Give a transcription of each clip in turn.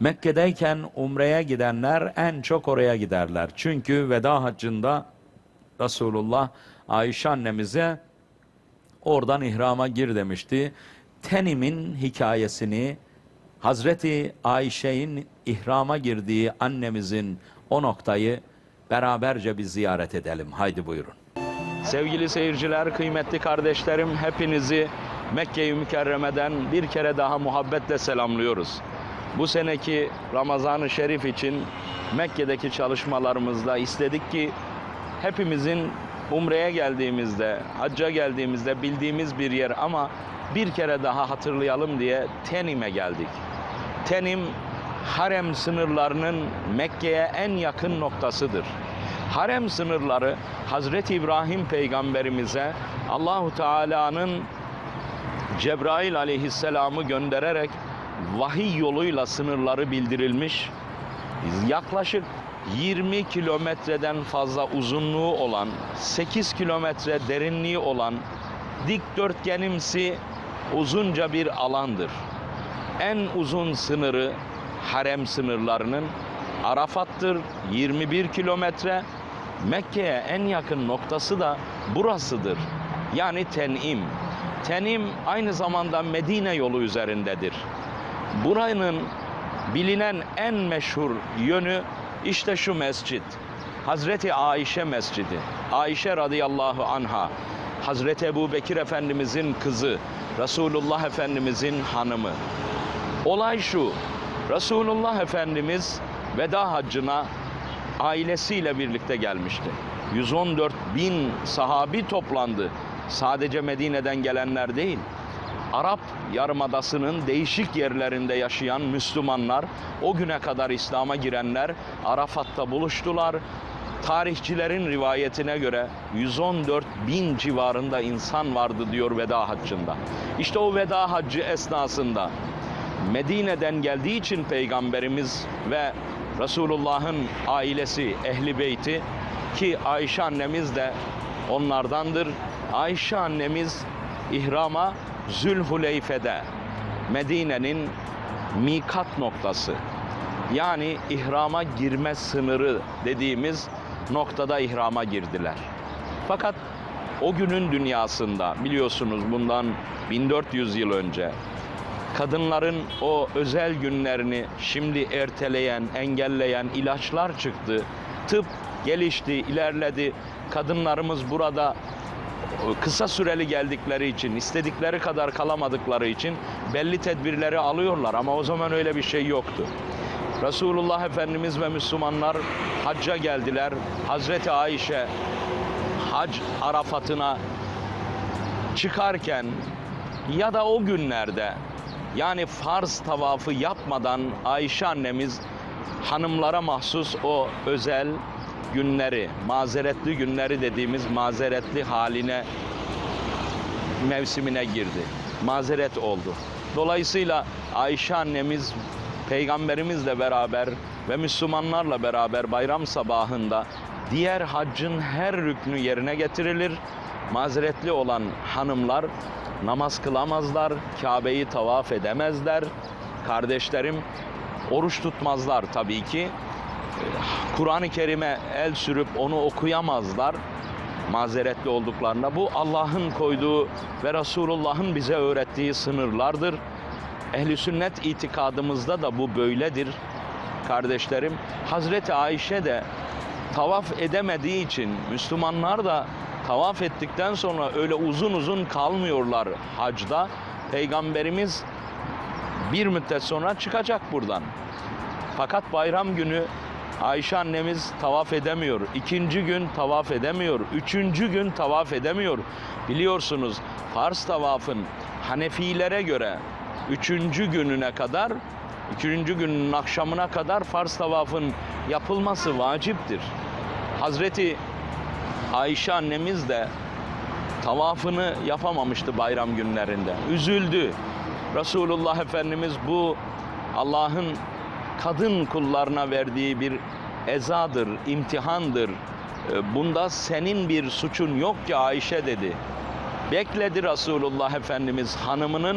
Mekke'deyken umreye gidenler en çok oraya giderler. Çünkü veda haccında Resulullah Ayşe annemize oradan ihrama gir demişti. Tenim'in hikayesini Hazreti Ayşe'nin ihrama girdiği annemizin o noktayı beraberce bir ziyaret edelim. Haydi buyurun. Sevgili seyirciler, kıymetli kardeşlerim hepinizi Mekke-i Mükerreme'den bir kere daha muhabbetle selamlıyoruz. Bu seneki Ramazan-ı Şerif için Mekke'deki çalışmalarımızda istedik ki hepimizin umreye geldiğimizde, hacca geldiğimizde bildiğimiz bir yer ama bir kere daha hatırlayalım diye Tenim'e geldik. Tenim harem sınırlarının Mekke'ye en yakın noktasıdır. Harem sınırları Hazreti İbrahim peygamberimize Allahu Teala'nın Cebrail aleyhisselamı göndererek vahiy yoluyla sınırları bildirilmiş. Yaklaşık 20 kilometreden fazla uzunluğu olan, 8 kilometre derinliği olan dikdörtgenimsi uzunca bir alandır. En uzun sınırı harem sınırlarının Arafat'tır 21 kilometre. Mekke'ye en yakın noktası da burasıdır. Yani Ten'im. Ten'im aynı zamanda Medine yolu üzerindedir. Buranın bilinen en meşhur yönü işte şu mescit. Hazreti Ayşe Mescidi. Ayşe radıyallahu anha. Hazreti Ebu Bekir Efendimizin kızı. Resulullah Efendimizin hanımı. Olay şu. Resulullah Efendimiz veda haccına ailesiyle birlikte gelmişti. 114 bin sahabi toplandı. Sadece Medine'den gelenler değil. Arap Yarımadası'nın değişik yerlerinde yaşayan Müslümanlar, o güne kadar İslam'a girenler Arafat'ta buluştular. Tarihçilerin rivayetine göre 114 bin civarında insan vardı diyor veda haccında. İşte o veda haccı esnasında Medine'den geldiği için peygamberimiz ve Resulullah'ın ailesi, ehli beyti ki Ayşe annemiz de onlardandır. Ayşe annemiz ihrama Zülhuleyfe'de Medine'nin mikat noktası yani ihrama girme sınırı dediğimiz noktada ihrama girdiler. Fakat o günün dünyasında biliyorsunuz bundan 1400 yıl önce kadınların o özel günlerini şimdi erteleyen, engelleyen ilaçlar çıktı. Tıp gelişti, ilerledi. Kadınlarımız burada kısa süreli geldikleri için, istedikleri kadar kalamadıkları için belli tedbirleri alıyorlar ama o zaman öyle bir şey yoktu. Resulullah Efendimiz ve Müslümanlar hacca geldiler. Hazreti Ayşe hac Arafat'ına çıkarken ya da o günlerde yani farz tavafı yapmadan Ayşe annemiz hanımlara mahsus o özel günleri, mazeretli günleri dediğimiz mazeretli haline mevsimine girdi. Mazeret oldu. Dolayısıyla Ayşe annemiz peygamberimizle beraber ve Müslümanlarla beraber bayram sabahında diğer haccın her rüknü yerine getirilir. Mazeretli olan hanımlar namaz kılamazlar, Kabe'yi tavaf edemezler. Kardeşlerim oruç tutmazlar tabii ki. Kur'an-ı Kerim'e el sürüp onu okuyamazlar mazeretli olduklarında. Bu Allah'ın koyduğu ve Resulullah'ın bize öğrettiği sınırlardır. Ehli sünnet itikadımızda da bu böyledir kardeşlerim. Hazreti Ayşe de tavaf edemediği için Müslümanlar da tavaf ettikten sonra öyle uzun uzun kalmıyorlar hacda. Peygamberimiz bir müddet sonra çıkacak buradan. Fakat bayram günü Ayşe annemiz tavaf edemiyor. İkinci gün tavaf edemiyor. Üçüncü gün tavaf edemiyor. Biliyorsunuz farz tavafın Hanefilere göre üçüncü gününe kadar, üçüncü günün akşamına kadar farz tavafın yapılması vaciptir. Hazreti Ayşe annemiz de tavafını yapamamıştı bayram günlerinde. Üzüldü. Resulullah Efendimiz bu Allah'ın kadın kullarına verdiği bir ezadır, imtihandır. E, Bunda senin bir suçun yok ki Ayşe dedi. Bekledi Resulullah Efendimiz hanımının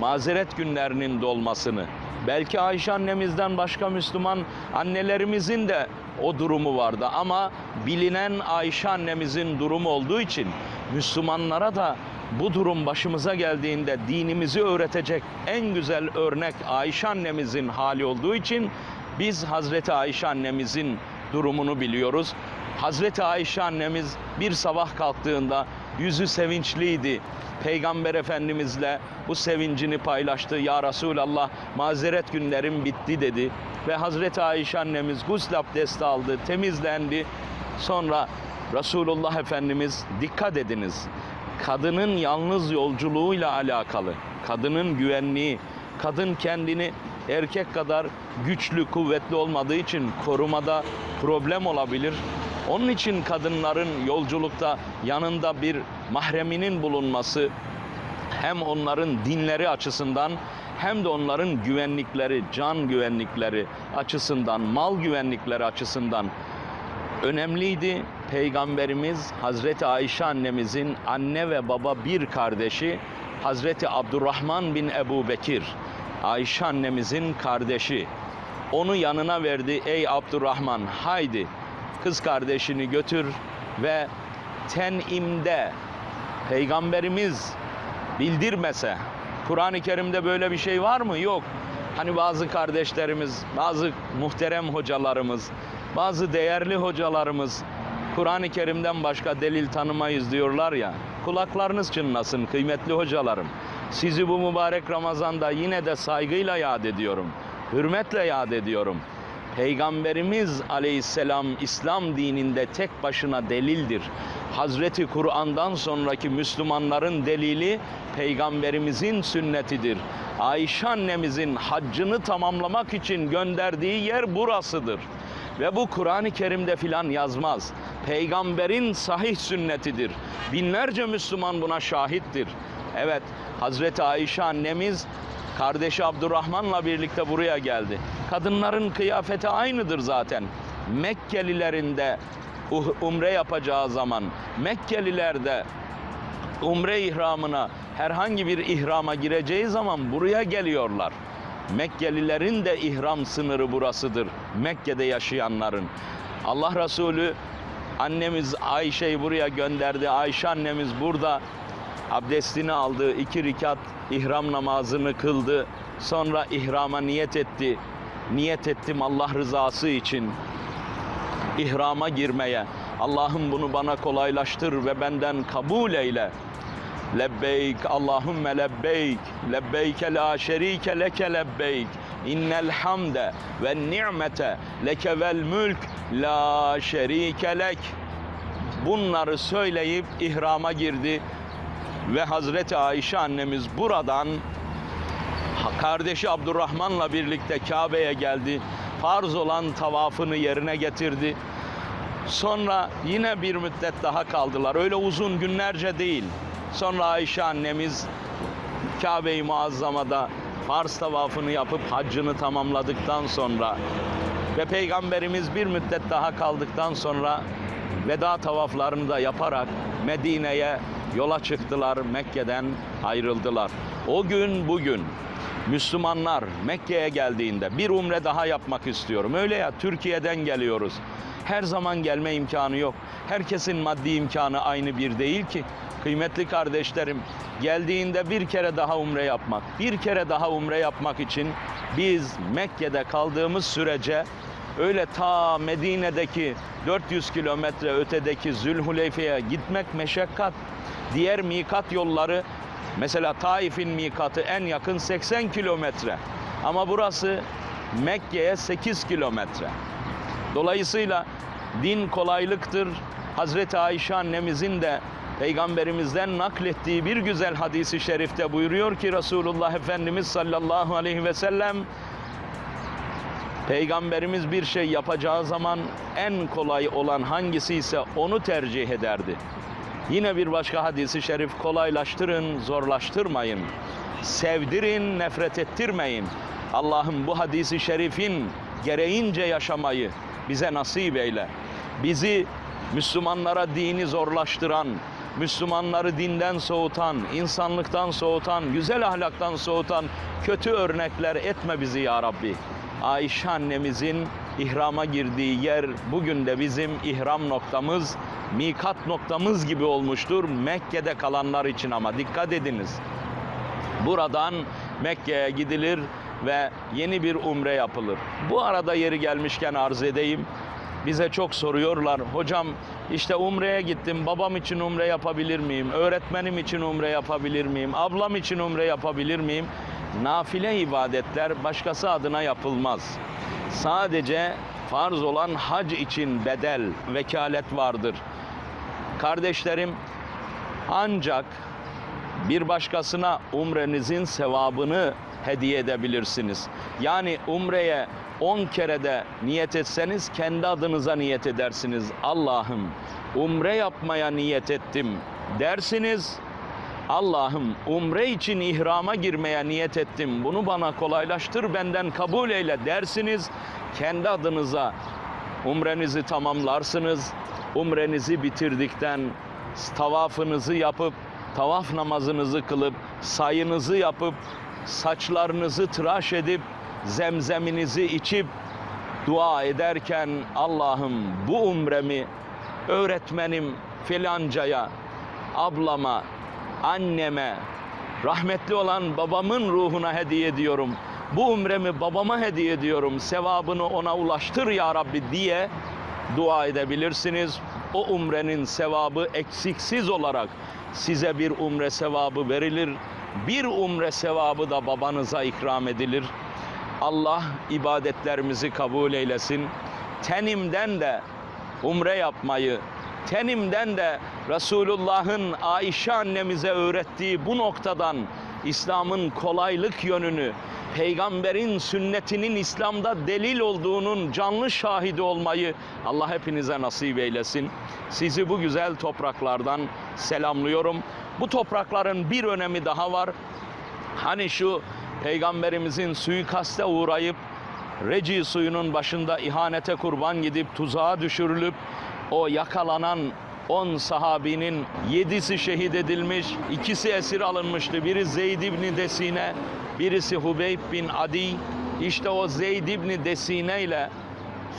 mazeret günlerinin dolmasını. Belki Ayşe annemizden başka Müslüman annelerimizin de o durumu vardı ama bilinen Ayşe annemizin durumu olduğu için Müslümanlara da bu durum başımıza geldiğinde dinimizi öğretecek en güzel örnek Ayşe annemizin hali olduğu için biz Hazreti Ayşe annemizin durumunu biliyoruz. Hazreti Ayşe annemiz bir sabah kalktığında yüzü sevinçliydi. Peygamber Efendimizle bu sevincini paylaştı. Ya Resulallah mazeret günlerim bitti dedi. Ve Hazreti Ayşe annemiz gusül abdesti aldı, temizlendi. Sonra Resulullah Efendimiz dikkat ediniz. Kadının yalnız yolculuğuyla alakalı, kadının güvenliği, kadın kendini erkek kadar güçlü, kuvvetli olmadığı için korumada problem olabilir. Onun için kadınların yolculukta yanında bir mahreminin bulunması hem onların dinleri açısından hem de onların güvenlikleri, can güvenlikleri açısından, mal güvenlikleri açısından önemliydi. Peygamberimiz Hazreti Ayşe annemizin anne ve baba bir kardeşi Hazreti Abdurrahman bin Ebu Bekir. Ayşe annemizin kardeşi. Onu yanına verdi. Ey Abdurrahman haydi kız kardeşini götür ve tenimde peygamberimiz bildirmese Kur'an-ı Kerim'de böyle bir şey var mı? Yok. Hani bazı kardeşlerimiz, bazı muhterem hocalarımız, bazı değerli hocalarımız Kur'an-ı Kerim'den başka delil tanımayız diyorlar ya. Kulaklarınız çınlasın kıymetli hocalarım. Sizi bu mübarek Ramazan'da yine de saygıyla yad ediyorum. Hürmetle yad ediyorum. Peygamberimiz aleyhisselam İslam dininde tek başına delildir. Hazreti Kur'an'dan sonraki Müslümanların delili peygamberimizin sünnetidir. Ayşe annemizin haccını tamamlamak için gönderdiği yer burasıdır. Ve bu Kur'an-ı Kerim'de filan yazmaz. Peygamberin sahih sünnetidir. Binlerce Müslüman buna şahittir. Evet, Hazreti Ayşe annemiz kardeşi Abdurrahman'la birlikte buraya geldi. Kadınların kıyafeti aynıdır zaten. Mekkelilerin de uh- umre yapacağı zaman Mekkeliler de umre ihramına herhangi bir ihrama gireceği zaman buraya geliyorlar. Mekkelilerin de ihram sınırı burasıdır. Mekke'de yaşayanların. Allah Resulü annemiz Ayşe'yi buraya gönderdi. Ayşe annemiz burada abdestini aldı. iki rikat ihram namazını kıldı. Sonra ihrama niyet etti. Niyet ettim Allah rızası için ihrama girmeye. Allah'ım bunu bana kolaylaştır ve benden kabul eyle. Lebbeyk lebbeyke la şerike leke lebbeyk innel hamde ve ni'mete leke vel mülk la şerike lek bunları söyleyip ihrama girdi ve Hazreti Ayşe annemiz buradan kardeşi Abdurrahman'la birlikte Kabe'ye geldi. Farz olan tavafını yerine getirdi. Sonra yine bir müddet daha kaldılar. Öyle uzun günlerce değil. Sonra Ayşe annemiz Kabe-i Muazzama'da farz tavafını yapıp haccını tamamladıktan sonra ve Peygamberimiz bir müddet daha kaldıktan sonra veda tavaflarını da yaparak Medine'ye yola çıktılar. Mekke'den ayrıldılar. O gün bugün Müslümanlar Mekke'ye geldiğinde bir umre daha yapmak istiyorum. Öyle ya Türkiye'den geliyoruz. Her zaman gelme imkanı yok. Herkesin maddi imkanı aynı bir değil ki. Kıymetli kardeşlerim, geldiğinde bir kere daha umre yapmak, bir kere daha umre yapmak için biz Mekke'de kaldığımız sürece öyle ta Medine'deki 400 kilometre ötedeki Zülhuleyfe'ye gitmek meşakkat. Diğer mikat yolları mesela Taif'in mikatı en yakın 80 kilometre. Ama burası Mekke'ye 8 kilometre. Dolayısıyla din kolaylıktır. Hazreti Ayşe annemizin de Peygamberimizden naklettiği bir güzel hadisi şerifte buyuruyor ki Resulullah Efendimiz sallallahu aleyhi ve sellem Peygamberimiz bir şey yapacağı zaman en kolay olan hangisi ise onu tercih ederdi. Yine bir başka hadisi şerif kolaylaştırın, zorlaştırmayın. Sevdirin, nefret ettirmeyin. Allah'ım bu hadisi şerifin gereğince yaşamayı bize nasip eyle. Bizi Müslümanlara dini zorlaştıran, Müslümanları dinden soğutan, insanlıktan soğutan, güzel ahlaktan soğutan kötü örnekler etme bizi ya Rabbi. Ayşe annemizin ihrama girdiği yer bugün de bizim ihram noktamız, mikat noktamız gibi olmuştur. Mekke'de kalanlar için ama dikkat ediniz. Buradan Mekke'ye gidilir ve yeni bir umre yapılır. Bu arada yeri gelmişken arz edeyim. Bize çok soruyorlar. Hocam işte umreye gittim. Babam için umre yapabilir miyim? Öğretmenim için umre yapabilir miyim? Ablam için umre yapabilir miyim? Nafile ibadetler başkası adına yapılmaz. Sadece farz olan hac için bedel, vekalet vardır. Kardeşlerim ancak bir başkasına umrenizin sevabını hediye edebilirsiniz. Yani umreye 10 kere de niyet etseniz kendi adınıza niyet edersiniz. Allah'ım umre yapmaya niyet ettim dersiniz. Allah'ım umre için ihrama girmeye niyet ettim. Bunu bana kolaylaştır benden kabul eyle dersiniz. Kendi adınıza umrenizi tamamlarsınız. Umrenizi bitirdikten tavafınızı yapıp tavaf namazınızı kılıp sayınızı yapıp saçlarınızı tıraş edip zemzeminizi içip dua ederken Allah'ım bu umremi öğretmenim filancaya, ablama, anneme, rahmetli olan babamın ruhuna hediye ediyorum. Bu umremi babama hediye ediyorum. Sevabını ona ulaştır ya Rabbi diye dua edebilirsiniz. O umrenin sevabı eksiksiz olarak size bir umre sevabı verilir. Bir umre sevabı da babanıza ikram edilir. Allah ibadetlerimizi kabul eylesin. Tenimden de umre yapmayı, tenimden de Resulullah'ın Ayşe annemize öğrettiği bu noktadan İslam'ın kolaylık yönünü, peygamberin sünnetinin İslam'da delil olduğunun canlı şahidi olmayı Allah hepinize nasip eylesin. Sizi bu güzel topraklardan selamlıyorum. Bu toprakların bir önemi daha var. Hani şu peygamberimizin suikaste uğrayıp Reci suyunun başında ihanete kurban gidip tuzağa düşürülüp o yakalanan 10 sahabinin 7'si şehit edilmiş, ikisi esir alınmıştı. Biri Zeyd İbni Desine, birisi Hubeyb bin Adi. İşte o Zeyd İbni Desine ile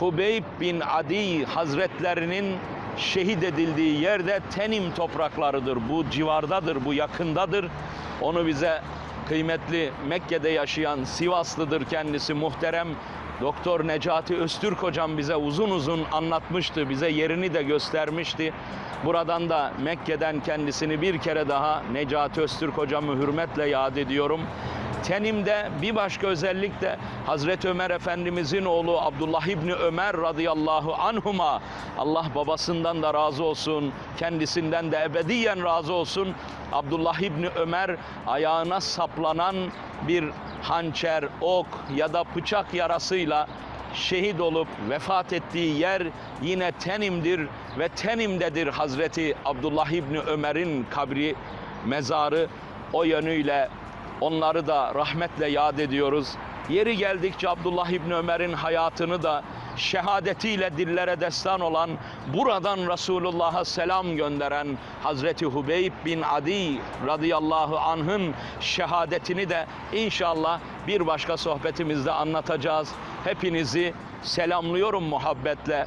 Hubeyb bin Adi Hazretlerinin şehit edildiği yerde Tenim topraklarıdır. Bu civardadır, bu yakındadır. Onu bize kıymetli Mekke'de yaşayan Sivaslıdır kendisi muhterem Doktor Necati Öztürk hocam bize uzun uzun anlatmıştı. Bize yerini de göstermişti. Buradan da Mekke'den kendisini bir kere daha Necati Öztürk hocamı hürmetle yad ediyorum. Tenim'de bir başka özellik de Hazreti Ömer Efendimizin oğlu Abdullah İbni Ömer radıyallahu anhuma Allah babasından da razı olsun, kendisinden de ebediyen razı olsun. Abdullah İbni Ömer ayağına saplanan bir hançer, ok ya da bıçak yarasıyla şehit olup vefat ettiği yer yine Tenim'dir ve Tenim'dedir Hazreti Abdullah İbni Ömer'in kabri, mezarı o yönüyle onları da rahmetle yad ediyoruz. Yeri geldikçe Abdullah İbni Ömer'in hayatını da şehadetiyle dillere destan olan, buradan Resulullah'a selam gönderen Hazreti Hubeyb bin Adi radıyallahu anh'ın şehadetini de inşallah bir başka sohbetimizde anlatacağız. Hepinizi selamlıyorum muhabbetle.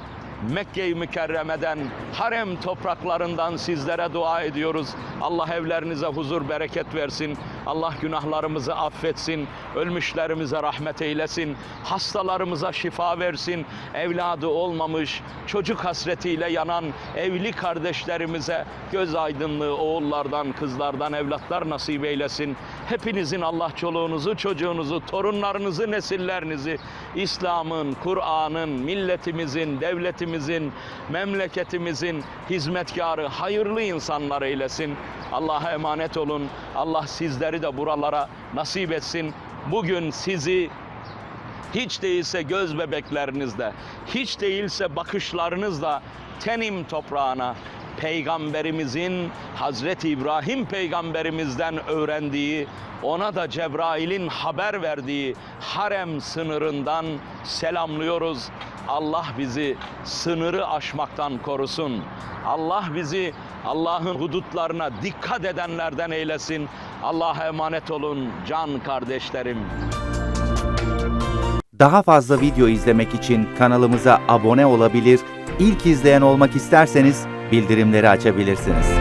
Mekke-i Mükerreme'den, harem topraklarından sizlere dua ediyoruz. Allah evlerinize huzur, bereket versin. Allah günahlarımızı affetsin. Ölmüşlerimize rahmet eylesin. Hastalarımıza şifa versin. Evladı olmamış, çocuk hasretiyle yanan evli kardeşlerimize göz aydınlığı oğullardan, kızlardan evlatlar nasip eylesin. Hepinizin Allah çoluğunuzu, çocuğunuzu, torunlarınızı, nesillerinizi İslam'ın, Kur'an'ın, milletimizin, devletimizin, memleketimizin hizmetkarı, hayırlı insanlar eylesin. Allah'a emanet olun. Allah sizleri de buralara nasip etsin. Bugün sizi hiç değilse göz bebeklerinizle, hiç değilse bakışlarınızla Tenim toprağına peygamberimizin Hazreti İbrahim peygamberimizden öğrendiği, ona da Cebrail'in haber verdiği harem sınırından selamlıyoruz. Allah bizi sınırı aşmaktan korusun. Allah bizi Allah'ın hudutlarına dikkat edenlerden eylesin. Allah'a emanet olun can kardeşlerim. Daha fazla video izlemek için kanalımıza abone olabilir, ilk izleyen olmak isterseniz bildirimleri açabilirsiniz.